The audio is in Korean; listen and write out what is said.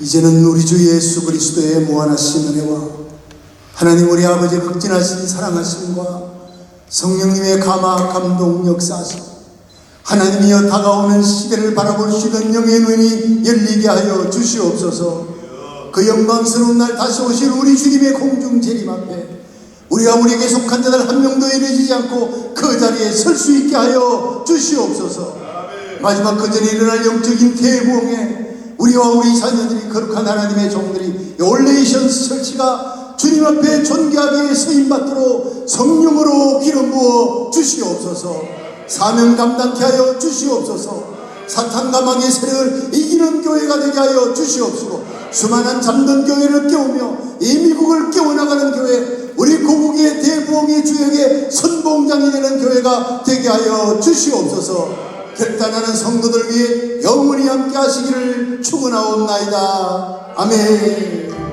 이제는 우리 주 예수 그리스도의 무한하신 은혜와 하나님 우리 아버지의 극진하신 사랑하심과 성령님의 감화 감동 역사하심 하나님이여 다가오는 시대를 바라볼 수 있는 영의 눈이 열리게 하여 주시옵소서. 그 영광스러운 날 다시 오실 우리 주님의 공중 재림 앞에 우리가 우리에게 속한 자들 한 명도 이르지 않고 그 자리에 설 수 있게 하여 주시옵소서. 마지막 그 전에 일어날 영적인 대부흥에 우리와 우리 자녀들이 거룩한 하나님의 종들이 올레이션스 철치가 주님 앞에 존귀하게 서임받도록 성령으로 기름 부어 주시옵소서. 사명 감당케 하여 주시옵소서. 사탄과 망의 세력을 이기는 교회가 되게 하여 주시옵시고 수많은 잠든 교회를 깨우며 이 미국을 깨워나가는 교회 우리 고국의 대부흥의 주역의 선봉장이 되는 교회가 되게 하여 주시옵소서. 결단하는 성도들 위해 영원히 함께 하시기를 축원하옵나이다. 아멘